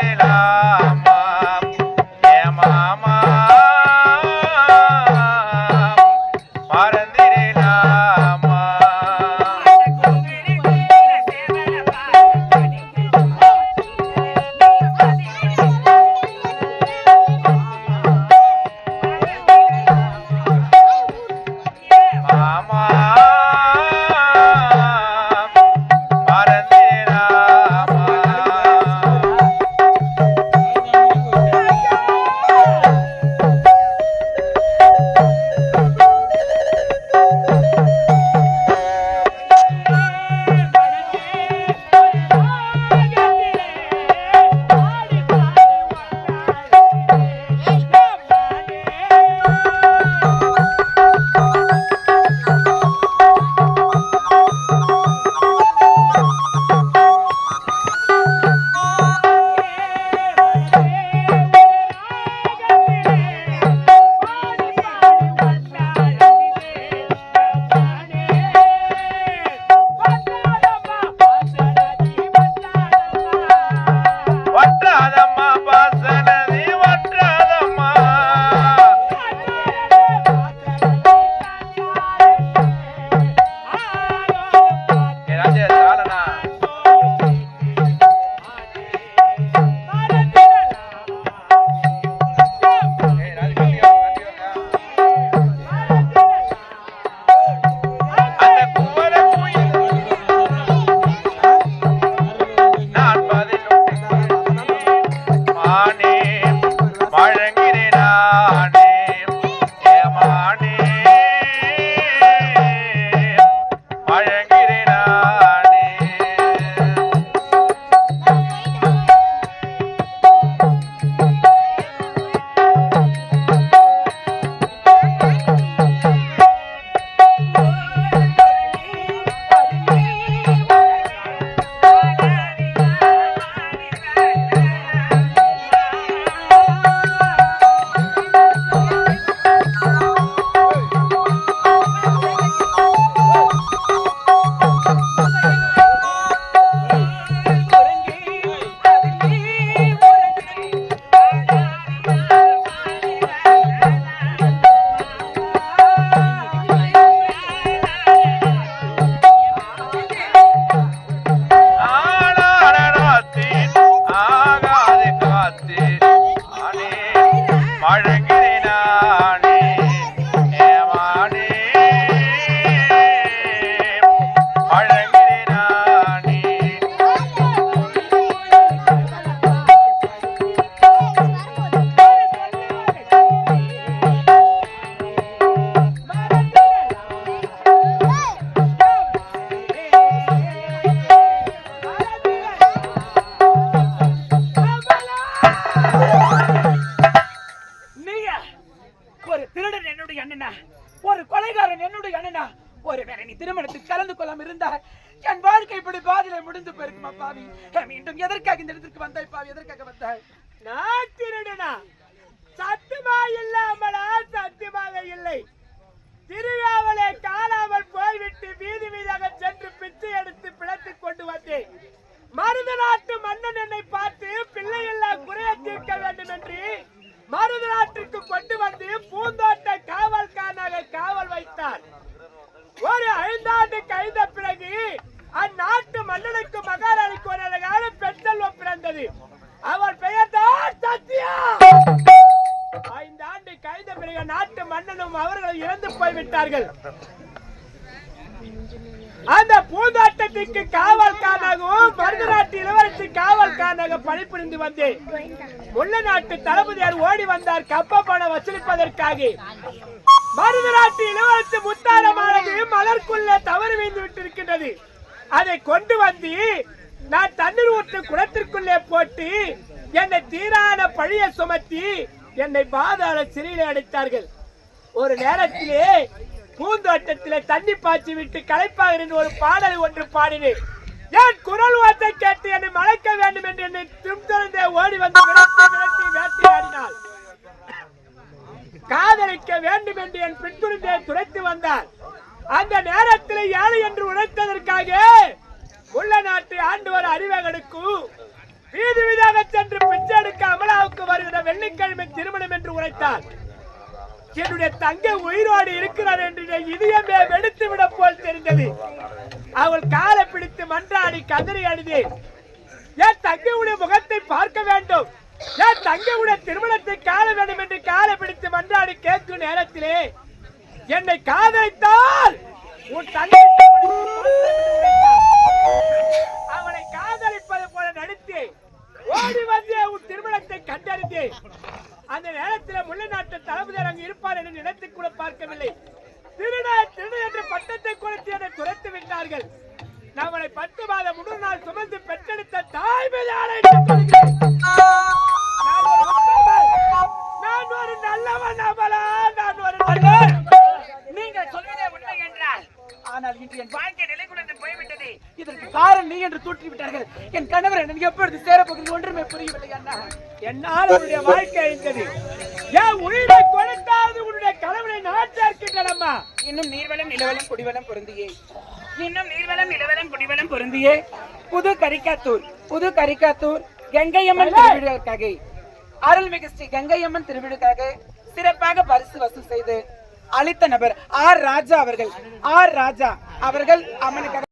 quiere வாழ என் வாழ்க்கை இப்படி பாதியில முடிந்து போயிருக்குமா பாவி மீண்டும் எதற்காக இந்த இடத்திற்கு வந்தாய் பாவி எதற்காக வந்தாய்? நான் திருடனா? சத்தியமா இல்லாமலா சத்தியமாக இல்லை. திருவிழாவலை காணாமல் போய்விட்டு வீதி வீதாக சென்று பிச்சை எடுத்து பிழைத்துக் கொண்டு வந்தேன். மருத நாட்டு மன்னன் என்னை பார்த்து பிள்ளையில்லா குறைய தீர்க்க வேண்டும் என்று மருத நாட்டிற்கு கொண்டு வந்து பூந்தோட்ட காவல்காரனாக காவல் வைத்தார். ஒரு ஐந்தாண்டு கழிந்த அந்நாட்டு மன்னனுக்கு மகாராணிக்கு ஒரு அழகான பெண் செல்வம் பிறந்தது. அவர் பெயர் தான் சத்யா. ஐந்தாண்டு கைத பிறகு நாட்டு மன்னனும் அவர்கள் இறந்து போய்விட்டார்கள். அந்த பூந்தாட்டத்திற்கு காவல்காரனாகவும் மருது நாட்டு இளவரசி காவல்காரனாக பணிபுரிந்து வந்தேன். முல்ல நாட்டு தளபதியார் ஓடி வந்தார் கப்ப பணம் வசூலிப்பதற்காக. மருது நாட்டு இளவரசி முத்தாரமானது மலர்க்குள்ள தவறு வைந்து விட்டிருக்கின்றது. அதை கொண்டு வந்து நான் தண்ணீர் ஊற்று குளத்திற்குள்ளே போட்டு என்னை தீரான பழிய சுமத்தி என்னை பாதாள சிறையில் அடைத்தார்கள். ஒரு நேரத்திலே பூந்தோட்டத்திலே தண்ணி பாய்ச்சி விட்டு களைப்பாக இருந்து ஒரு பாடல் ஒன்று பாடினேன். என் குரல் வார்த்தை கேட்டு என்னை மலைக்க வேண்டும் என்று என்னை திரும்பிறந்தே ஓடி வந்து விரட்டி விரட்டி வேட்டையாடினாள் காதலிக்க வேண்டும் என்று என் பின்துரிந்தே துரைத்து வந்தார் அந்த நேரத்தில் யானை என்று உழைத்ததற்காக உள்ள நாட்டு ஆண்டவர் அறிவகனுக்கு வீதி வீதாக சென்று பிச்சை எடுக்க அமலாவுக்கு வருகிற வெள்ளிக்கிழமை திருமணம் என்று உரைத்தார். என்னுடைய தங்கை உயிரோடு இருக்கிறார் என்று இதயமே வெடித்து விட போல் தெரிந்தது. அவள் காலை பிடித்து மன்றாடி கதறி அழுதேன். என் தங்கையுடைய முகத்தை பார்க்க வேண்டும்? என் தங்கையுடைய திருமணத்தை காண வேண்டும் என்று காலை பிடித்து மன்றாடி கேட்கும் நேரத்திலே என்னை காதலித்தால் உன் தங்கை ஓடி வந்தே உன் திருமணத்தை கண்டறிந்தேன். அந்த நேரத்தில் முல்லை நாட்டு தளபதியார் அங்கு இருப்பார் என்று நினைத்து கூட பார்க்கவில்லை. திருட திருட என்ற பட்டத்தை கொடுத்து அதை துரைத்து விட்டார்கள். நம்மளை பத்து மாதம் முழு நாள் சுமந்து பெற்றெடுத்த தாய் மீது. நான் ஒரு நல்லவன். அமலா நான் ஒரு நீங்கள் சொல்வதே உண்மை என்றால் ஆனால் இன்று என் வாழ்க்கை நிலை இதற்கு காரணம் நீ என்று தூற்றி விட்டார்கள் என் கணவர் எனக்கு எப்பொழுது சேரப்போகிறது ஒன்றுமே புரியவில்லை அண்ணா. என்னால் உன்னுடைய வாழ்க்கை அழிந்தது. என் உயிரை கொடுத்தாவது உன்னுடைய கணவனை நான் சேர்க்கின்றனம்மா இன்னும் நீர்வளம் நிலவளம் குடிவளம் பொருந்தியே. இன்னும் நீர்வளம் நிலவளம் குடிவளம் பொருந்தியே. புது கரிக்காத்தூர் புது கரிக்காத்தூர் கங்கையம்மன் திருவிழாவுக்காக. அருள்மிகு ஸ்ரீ கங்கையம்மன் திருவிழாவுக்காக சிறப்பாக பரிசு வசூல் செய்து அளித்த நபர் ஆர் ராஜா அவர்கள். ஆர் ராஜா அவர்கள் அம்மனுக்காக